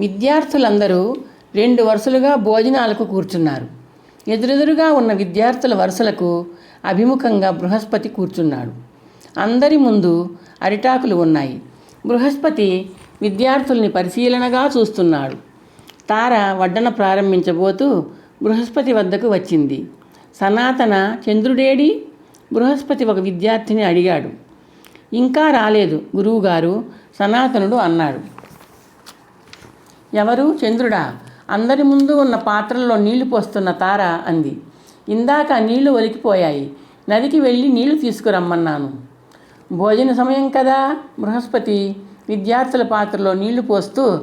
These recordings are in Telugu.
విద్యార్థులందరూ రెండు వరుసలుగా భోజనాలకు కూర్చున్నారు. ఎదురెదురుగా ఉన్న విద్యార్థుల వరుసలకు అభిముఖంగా బృహస్పతి కూర్చున్నాడు. అందరి ముందు అరిటాకులు ఉన్నాయి. బృహస్పతి విద్యార్థుల్ని పరిశీలనగా చూస్తున్నాడు. తార వడ్డన ప్రారంభించబోతూ బృహస్పతి వద్దకు వచ్చింది. సనాతన చంద్రుడేడి? బృహస్పతి ఒక విద్యార్థిని అడిగాడు. ఇంకా రాలేదు గురువుగారు సనాతనుడు అన్నాడు. ఎవరు? చంద్రుడా. అందరి ముందు ఉన్న పాత్రల్లో నీళ్ళు పోస్తున్న తార అంది. ఇందాక నీళ్ళు ఒలికిపోయాయి. నదికి వెళ్ళి నీళ్ళు తీసుకురమ్మన్నాను. భోజన సమయం కదా? బృహస్పతి విద్యార్థుల పాత్రలో నీళ్ళు పోస్తూ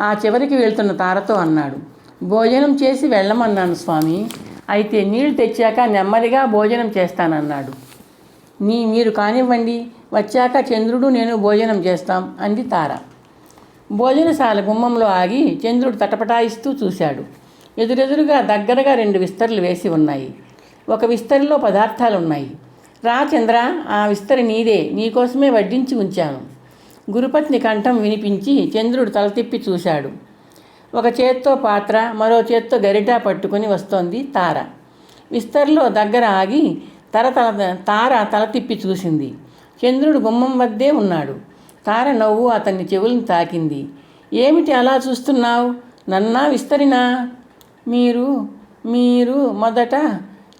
ఆ చివరికి వెళ్తున్న తారతో అన్నాడు. భోజనం చేసి వెళ్ళమన్నాను స్వామి. అయితే నీళ్ళు తెచ్చాక నెమ్మదిగా భోజనం చేస్తానన్నాడు. నీ మీరు కానివ్వండి. వచ్చాక చంద్రుడు నేను భోజనం చేస్తాం అంది తార. భోజనశాల గుమ్మంలో ఆగి చంద్రుడు తటపటాయిస్తూ చూశాడు. ఎదురెదురుగా దగ్గరగా రెండు విస్తరలు వేసి ఉన్నాయి. ఒక విస్తరిలో పదార్థాలు ఉన్నాయి రా చంద్ర ఆ విస్తరి నీదే. నీకోసమే వడ్డించి ఉంచాను. గురుపత్ని కంఠం వినిపించి చంద్రుడు తల తిప్పి చూశాడు. ఒక చేత్తో పాత్ర మరో చేత్తో గరిట పట్టుకొని వస్తోంది తార. విస్తరిలో దగ్గర ఆగి తర తల తార తల తిప్పి చూసింది. చంద్రుడు గుమ్మం వద్దే ఉన్నాడు. తార నవ్వు అతన్ని చెవులను తాకింది. ఏమిటి అలా చూస్తున్నావు? నన్నా విస్తరినా? మీరు మీరు మొదట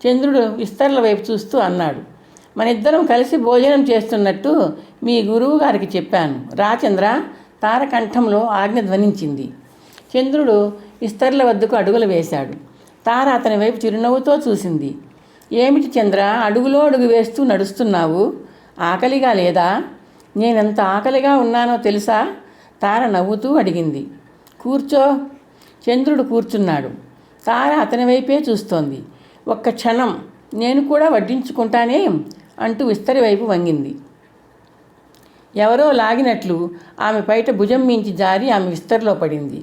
చంద్రుడు విస్తరల వైపు చూస్తూ అన్నాడు. మన ఇద్దరం కలిసి భోజనం చేస్తున్నట్టు మీ గురువు గారికి చెప్పాను. రాచంద్ర తారకంఠంలో ఆజ్ఞ ధ్వనించింది. చంద్రుడు విస్తరల వద్దకు అడుగులు వేశాడు. తార అతని వైపు చిరునవ్వుతో చూసింది. ఏమిటి చంద్ర అడుగులో అడుగు వేస్తూ నడుస్తున్నావు? ఆకలిగా లేదా? నేనెంత ఆకలిగా ఉన్నానో తెలుసా? తార నవ్వుతూ అడిగింది. కూర్చో. చంద్రుడు కూర్చున్నాడు. తార అతని వైపే చూస్తోంది. ఒక్క క్షణం. నేను కూడా వడ్డించుకుంటానే అంటూ విస్తరి వైపు వంగింది. ఎవరో లాగినట్లు ఆమె బయట భుజం మించి జారి ఆమె విస్తరిలో పడింది.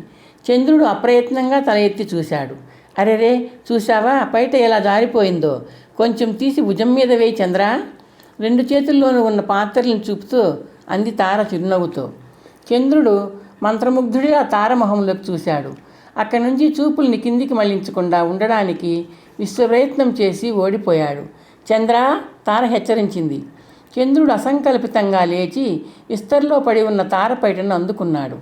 చంద్రుడు అప్రయత్నంగా తల ఎత్తి చూశాడు. అరెరే చూశావా? బయట ఎలా జారిపోయిందో? కొంచెం తీసి భుజం మీద వేయి చంద్రా. రెండు చేతుల్లోనూ ఉన్న పాత్రలను చూపుతూ అంది తార చిరునవ్వుతో. చంద్రుడు మంత్రముగ్ధుడిగా తారమొహంలోకి చూశాడు. అక్కడి నుంచి చూపుల్ని కిందికి మళ్ళించకుండా ఉండడానికి విశ్వప్రయత్నం చేసి ఓడిపోయాడు. చంద్ర తార హెచ్చరించింది. చంద్రుడు అసంకల్పితంగా లేచి విస్తరిలో పడి ఉన్న తార పైటను అందుకున్నాడు.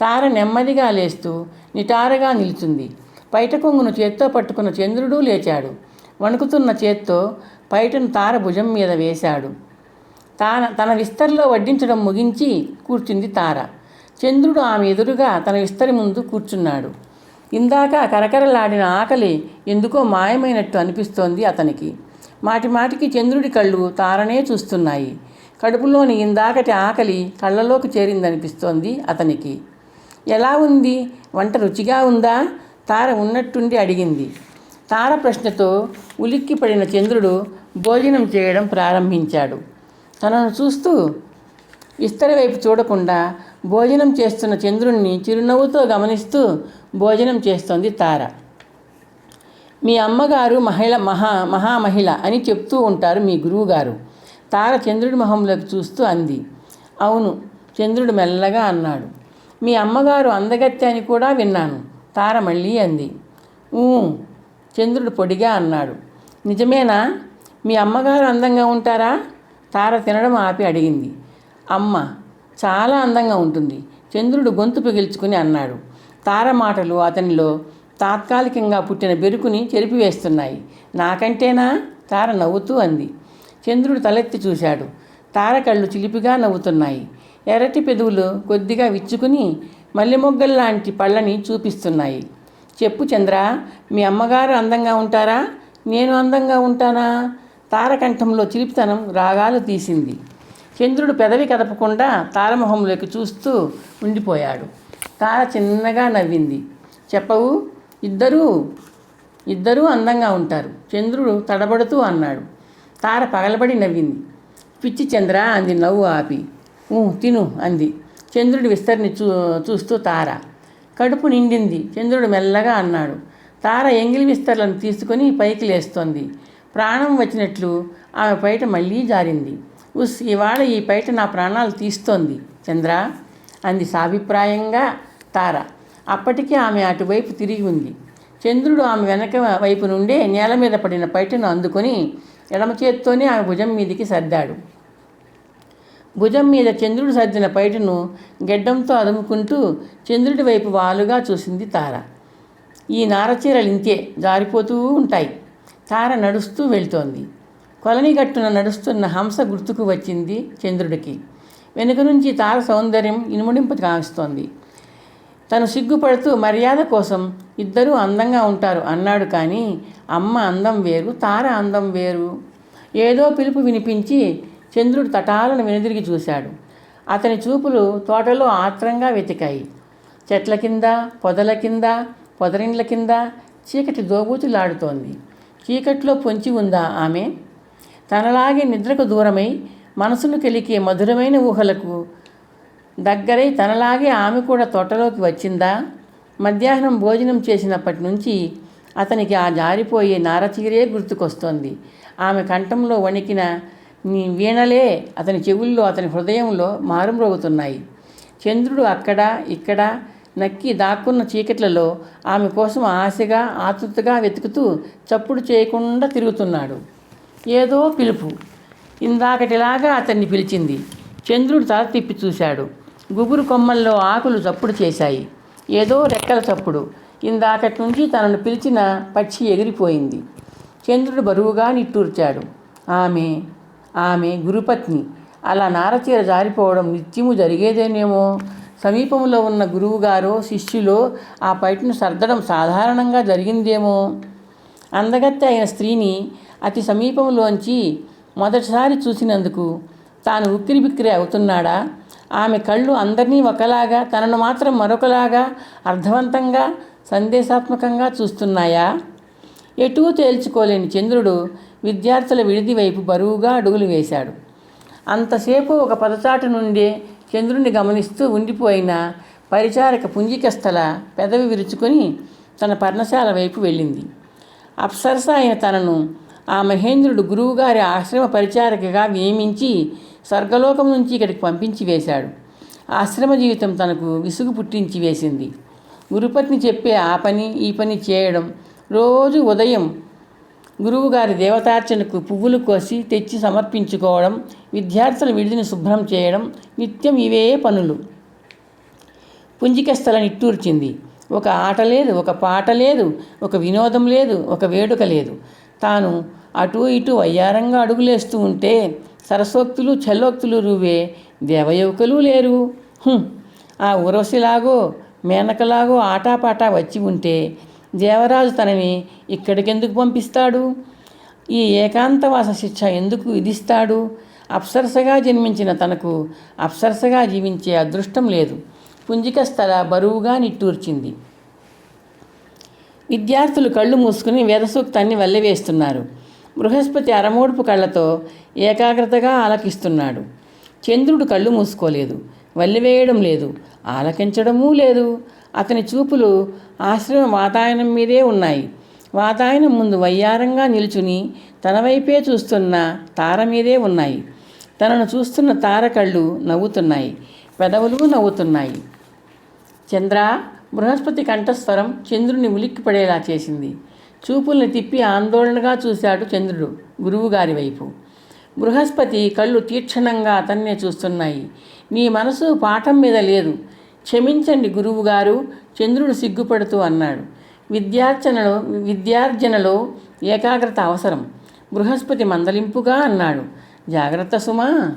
తార నెమ్మదిగా లేస్తూ నిటారుగా నిలుచుంది. పైట కొంగును చేత్తో పట్టుకున్న చంద్రుడు లేచాడు. వణుకుతున్న చేత్తో పైటను తార భుజం మీద వేశాడు. తాన తన విస్తరిలో వడ్డించడం ముగించి కూర్చుంది తార. చంద్రుడు ఆమె ఎదురుగా తన విస్తరి ముందు కూర్చున్నాడు. ఇందాక కరకరలాడిన ఆకలి ఎందుకో మాయమైనట్టు అనిపిస్తోంది అతనికి. మాటి మాటికి చంద్రుడి కళ్ళు తారనే చూస్తున్నాయి. కడుపులోని ఇందాకటి ఆకలి కళ్ళలోకి చేరిందనిపిస్తోంది అతనికి. ఎలా ఉంది? వంట రుచిగా ఉందా? తార ఉన్నట్టుండి అడిగింది. తార ప్రశ్నతో ఉలిక్కిపడిన చంద్రుడు భోజనం చేయడం ప్రారంభించాడు. తనను చూస్తూ విస్తర వైపు చూడకుండా భోజనం చేస్తున్న చంద్రుణ్ణి చిరునవ్వుతో గమనిస్తూ భోజనం చేస్తోంది తార. మీ అమ్మగారు మహిళ మహా మహామహిళ అని చెప్తూ ఉంటారు మీ గురువుగారు. తార చంద్రుడి మొహంలోకి చూస్తూ అంది. అవును చంద్రుడు మెల్లగా అన్నాడు. మీ అమ్మగారు అందగత్తె అని కూడా విన్నాను తార మళ్ళీ అంది. చంద్రుడు పొడిగా అన్నాడు. నిజమేనా? మీ అమ్మగారు అందంగా ఉంటారా? తార తినడం ఆపి అడిగింది. అమ్మ చాలా అందంగా ఉంటుంది. చంద్రుడు గొంతు పిగిల్చుకుని అన్నాడు. తార మాటలు అతనిలో తాత్కాలికంగా పుట్టిన బెరుకుని చెరిపివేస్తున్నాయి. నాకంటేనా? తార నవ్వుతూ అంది. చంద్రుడు తలెత్తి చూశాడు. తార కళ్ళు చిలిపిగా నవ్వుతున్నాయి. ఎర్రటి పెదవులు కొద్దిగా విచ్చుకుని మల్లెమొగ్గల్లాంటి పళ్ళని చూపిస్తున్నాయి. చెప్పు చంద్ర మీ అమ్మగారు అందంగా ఉంటారా? నేను అందంగా ఉంటానా? తారకంఠంలో చిలిపితనం రాగాలు తీసింది. చంద్రుడు పెదవి కదపకుండా తారమొహంలోకి చూస్తూ ఉండిపోయాడు. తార చిన్నగా నవ్వింది. చెప్పవు ఇద్దరూ ఇద్దరూ అందంగా ఉంటారు. చంద్రుడు తడబడుతూ అన్నాడు. తార పగలబడి నవ్వింది. పిచ్చి చంద్ర అంది నవ్వు ఆపి. తిను అంది. చంద్రుడి విస్తరిని చూ చూస్తూ తార. కడుపు నిండింది. చంద్రుడు మెల్లగా అన్నాడు. తార ఎంగిలి విస్తరలను తీసుకొని పైకి లేస్తోంది. ప్రాణం వచ్చినట్లు ఆమె పైట మళ్ళీ జారింది. ఉస్ ఇవాళ ఈ పైట నా ప్రాణాలు తీస్తోంది. చంద్ర అంది సాభిప్రాయంగా తార. అప్పటికే ఆమె అటువైపు తిరిగి ఉంది. చంద్రుడు ఆమె వెనక వైపు నుండే నేల మీద పడిన పైటను అందుకొని ఎడమ చేత్తోనే ఆమె భుజం మీదికి సర్దాడు. భుజం మీద చంద్రుడు సర్దిన పైటను గెడ్డంతో అదుముకుంటూ చంద్రుడి వైపు వాలుగా చూసింది తార. ఈ నారచీరలు ఇంతే జారిపోతూ ఉంటాయి. తార నడుస్తూ వెళ్తోంది. కొలని గట్టున నడుస్తున్న హంస గుర్తుకు వచ్చింది చంద్రుడికి. వెనుక నుంచి తార సౌందర్యం ఇనుముడింపు కాస్తోంది. తను సిగ్గుపడుతూ మర్యాద కోసం ఇద్దరూ అందంగా ఉంటారు అన్నాడు కానీ అమ్మ అందం వేరు తార అందం వేరు. ఏదో పిలుపు వినిపించి చంద్రుడు తటాలను వెనుదిరిగి చూశాడు. అతని చూపులు తోటలో ఆత్రంగా వెతికాయి. చెట్ల కింద పొదల కింద పొదరిండ్ల కింద చీకటి దోబూచులాడుతోంది. చీకట్లో పొంచి ఉందా ఆమె? తనలాగే నిద్రకు దూరమై మనసును కెలికే మధురమైన ఊహలకు దగ్గరై తనలాగే ఆమె కూడా తోటలోకి వచ్చిందా? మధ్యాహ్నం భోజనం చేసినప్పటి నుంచి అతనికి ఆ జారిపోయే నారచీరే గుర్తుకొస్తోంది. ఆమె కంఠంలో వణికిన నీ వీణలే అతని చెవుల్లో అతని హృదయంలో మారుమ్రోగుతున్నాయి. చంద్రుడు అక్కడ ఇక్కడ నక్కి దాక్కున్న చీకట్లలో ఆమె కోసం ఆశగా ఆతృతగా వెతుకుతూ చప్పుడు చేయకుండా తిరుగుతున్నాడు. ఏదో పిలుపు. ఇందాకటిలాగా అతన్ని పిలిచింది. చంద్రుడు తల తిప్పి చూశాడు. గుబురు కొమ్మల్లో ఆకులు చప్పుడు చేశాయి. ఏదో రెక్కల చప్పుడు. ఇందాకటి నుంచి తనను పిలిచిన పక్షి ఎగిరిపోయింది. చంద్రుడు బరువుగా నిట్టూర్చాడు. ఆమె ఆమె గురుపత్ని. అలా నారచీర జారిపోవడం నిత్యము జరిగేదేనేమో? సమీపంలో ఉన్న గురువుగారో శిష్యులో ఆ పైటను సర్దడం సాధారణంగా జరిగిందేమో? అందగత్తె అయిన స్త్రీని అతి సమీపంలోంచి మొదటిసారి చూసినందుకు తాను ఉక్కిరిబిక్కిరి అవుతున్నాడా? ఆమె కళ్ళు అందరినీ ఒకలాగా తనను మాత్రం మరొకలాగా అర్థవంతంగా సందేశాత్మకంగా చూస్తున్నాయా? ఎటూ తేల్చుకోలేని చంద్రుడు విద్యార్థుల విడిది వైపు బరువుగా అడుగులు వేశాడు. అంతసేపు ఒక పదచాటు నుండే చంద్రుని గమనిస్తూ ఉండిపోయిన పరిచారక పుంజికస్థల పెదవి విరుచుకొని తన పర్ణశాల వైపు వెళ్ళింది. అప్సరస అయిన తనను ఆ మహేంద్రుడు గురువుగారి ఆశ్రమ పరిచారకగా నియమించి స్వర్గలోకం నుంచి ఇక్కడికి పంపించి వేశాడు. ఆశ్రమ జీవితం తనకు విసుగు పుట్టించి వేసింది. గురుపత్ని చెప్పే ఆ పని ఈ పని చేయడం రోజు ఉదయం గురువుగారి దేవతార్చనకు పువ్వులు కోసి తెచ్చి సమర్పించుకోవడం విద్యార్థుల విడిదిని శుభ్రం చేయడం నిత్యం ఇవే పనులు. పుంజికస్థల నిట్టూర్చింది. ఒక ఆట లేదు ఒక పాట లేదు ఒక వినోదం లేదు ఒక వేడుక లేదు. తాను అటు ఇటు వయ్యారంగా అడుగులేస్తూ ఉంటే సరసోక్తులు చల్లోక్తులు రువే దేవయువకులు లేరు. ఆ ఉరవశిలాగో మేనకలాగో ఆటాపాటా వచ్చి ఉంటే దేవరాజు తనని ఇక్కడికెందుకు పంపిస్తాడు? ఈ ఏకాంతవాస శిక్ష ఎందుకు విధిస్తాడు? అప్సరసగా జన్మించిన తనకు అప్సరసగా జీవించే అదృష్టం లేదు. పుంజికస్థల బరువుగా నిట్టూర్చింది. విద్యార్థులు కళ్ళు మూసుకుని వేదసూక్తాన్ని వల్లెవేస్తున్నారు. బృహస్పతి అరమోడుపు కళ్ళతో ఏకాగ్రతగా ఆలకిస్తున్నాడు. చంద్రుడు కళ్ళు మూసుకోలేదు. వల్లివేయడం లేదు. ఆలకించడమూ లేదు. అతని చూపులు ఆశ్రమ వాతాయనం మీదే ఉన్నాయి. వాతాయనం ముందు వయ్యారంగా నిలుచుని తన వైపే చూస్తున్న తార మీదే ఉన్నాయి. తనను చూస్తున్న తార కళ్ళు నవ్వుతున్నాయి. పెదవులు నవ్వుతున్నాయి. చంద్ర బృహస్పతి కంఠస్వరం చంద్రుని ఉలిక్కిపడేలా చేసింది. చూపుల్ని తిప్పి ఆందోళనగా చూశాడు చంద్రుడు గురువుగారి వైపు. బృహస్పతి కళ్ళు తీక్షణంగా అతన్నే చూస్తున్నాయి. నీ మనసు పాఠం మీద లేదు. క్షమించండి గురువుగారు చంద్రుడు సిగ్గుపడుతూ అన్నాడు. విద్యార్చనలో విద్యార్జనలో ఏకాగ్రత అవసరం. బృహస్పతి మందలింపుగా అన్నాడు. జాగ్రత్త సుమా.